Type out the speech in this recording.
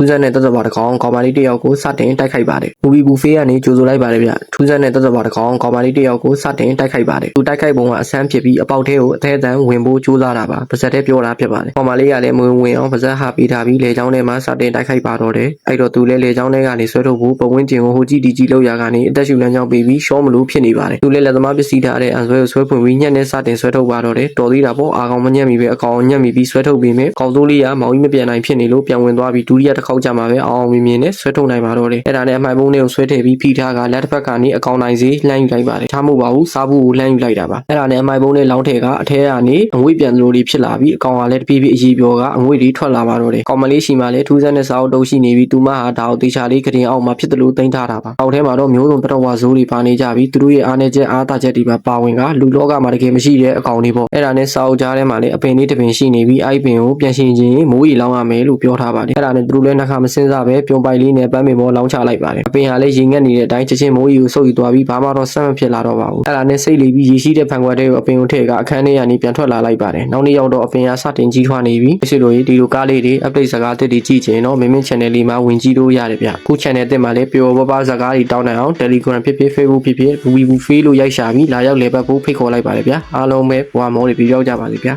ထူးဆန်းတဲ့တက်သက်ပါတစ်ကောင်ကောင်မလေးတစ်ယောက်ကိုစတင်တိုက်ခိုက်ပါတယ်။ဘူဘီဘူဖေးကနေကြိုဆိုလိုက်ပါတယ်ဗျ။ထူးဆန်းတဲ့တက်သက်ပါတစ်ကောင်ကောင်မလေးတစ်ယောက်ကိုစတင်တိုက်ခိုက်ပါတယ်။သူတိုက်ခိုက်ပုံကအဆန်းဖြစ်ပြီးအပေါက်ထဲကိုအသေးအတန်းဝင်ဖို့ကြိုးစားတာပါ။ပါဇက်ထဲပြောတာဖြစ်ပါတယ်။ကောင်မလေးကလည်းမဝင်ဝင်အောင်ပါဇက်ဟာပေးထားပြီးလေချောင်းထဲမှာစတင်တိုက်ခိုက်ပါတော့တယ်။အဲ့တော့သူလည်းလေချောင်းထဲကနေဆွဲထုတ်ဖို့ပဝင်းကျင်ကိုဟိုကြည့်ဒီကြည့်လောက်ရကနေအသက်ရှူလမ်းကြောင်းပေးပြီးရှောမလို့ဖြစ်နေပါတယ်။သူလည်းလက်သမားပစ္စည်းထားတဲ့အဆွဲကိုဆွဲဖွင့်ပြီးညက်နဲ့စတင်ဆွဲထုတ်ပါတော့တယ်။တော်သေးတာပေါ့အာကောင်မညက်မီပဲအကောင်ညက်မီပြီးဆွဲထုတ်ပြီးမြကောင်စိုးလေးကမောင်ကြီးမပြန်နိုင်ဖြစ်နေလို့ပြန်ဝင်သွားပြီးဒုတိယတစ်ခေါက်ကြာမှာပဲအောင်အောင်မြင်မြင်နဲ့ဆွဲထုတ်နိုင်ပါတော့တယ်။အဲ့ဒါနဲ့အမိုင်ပုံးလေးကိုဆွဲထည့်ပြီးဖိထားကလက်တစ်ဖက်ကနေအကောင်နိုင်စီလှမ်းယူလိုက်ပါတယ်။ထားမှုပါဘူးစားဖို့ကိုလှမ်းယူလိုက်တာပါ။အဲ့ဒါနဲ့အမိုင်ပုံးလေးလောင်းထည့်ကအထဲကနေအငွေ့ပြန်သလိုလေးဖြစ်လာပြီးအကောင်ကလည်းတပြေးပြေးအကြီးပြောကအငွေ့တွေထွက်လာပါတော့တယ်။ကောင်မလေးရှိမှလည်းထူးဆန်းတဲ့စာအုပ်တုပ်ရှိနေပြီးသူမဟာဒါကိုတေချာလေးကတင်အောင်မှဖြစ်တယ်လို့သိမ်းထားတာပါ။အောက်ထဲမှာတော့မျိုးစုံတတော်ဝါဇိုးတွေပါနေကြပြီးသူတို့ရဲ့အားနေချက်အားသာချက်တွေပါပါဝင်ကလူလောကမှာတကယ်မရှိတဲ့အကောင်တွေပေါ့။အဲ့ဒါနဲ့စာအုပ်ကြားထဲမှာလည်းအပင်လေးတစ်ပင်ရှိနေပြီးအဲ့ဒီပင်ကိုပြန်ရှင်ချင်းမိုးရီလောင်းရမယ်လို့ပြောထားပါတယ်။အဲ့ဒါနဲ့သူတို့လည်းနှခါမစင်းစားပဲပြုံပိုက်လေးနဲ့ပန်းပင်ပေါ်လောင်းချလိုက်ပါတယ်။အပင်ဟာလည်းရေငက်နေတဲ့အတိုင်းချက်ချင်းမိုးရီကိုဆုပ်ယူသွားပြီးဘာမှတော့ဆက်မဖြစ်လာတော့ပါဘူး။အဲ့ဒါနဲ့စိတ်လီပြီးရေရှိတဲ့ဖန်ခွက်တွေကိုအပင်ကိုထည့်ကအခန်းထဲကနေပြန်ထွက်လာလိုက်ပါတယ်။နောက်နေ့ရောက်တော့အပင်ကစတင်ကြီးထွားနေပြီးဖြစ်စီလို့ဒီလိုကားလေးတွေ update စကားသစ်တွေကြည့်ချင်တော့မင်းမင်း channel လေးမှာဝင်ကြည့်လို့ရတယ်ဗျ။ခု channel သစ်မှာလည်းပျော်ပပစကားတွေတောင်းနိုင်အောင် Telegram ဖြစ်ဖြစ် Facebook ဖြစ်ဖြစ် Wii Wii လို့ရိုက်ရှာပြီးလာရောက်လေပတ်ဖို့ဖိတ်ခေါ်လိုက်ပါတယ်ဗျာ။အားလုံးပဲဘွားမောတွေပြပြောကြပါလိမ့်ဗျာ။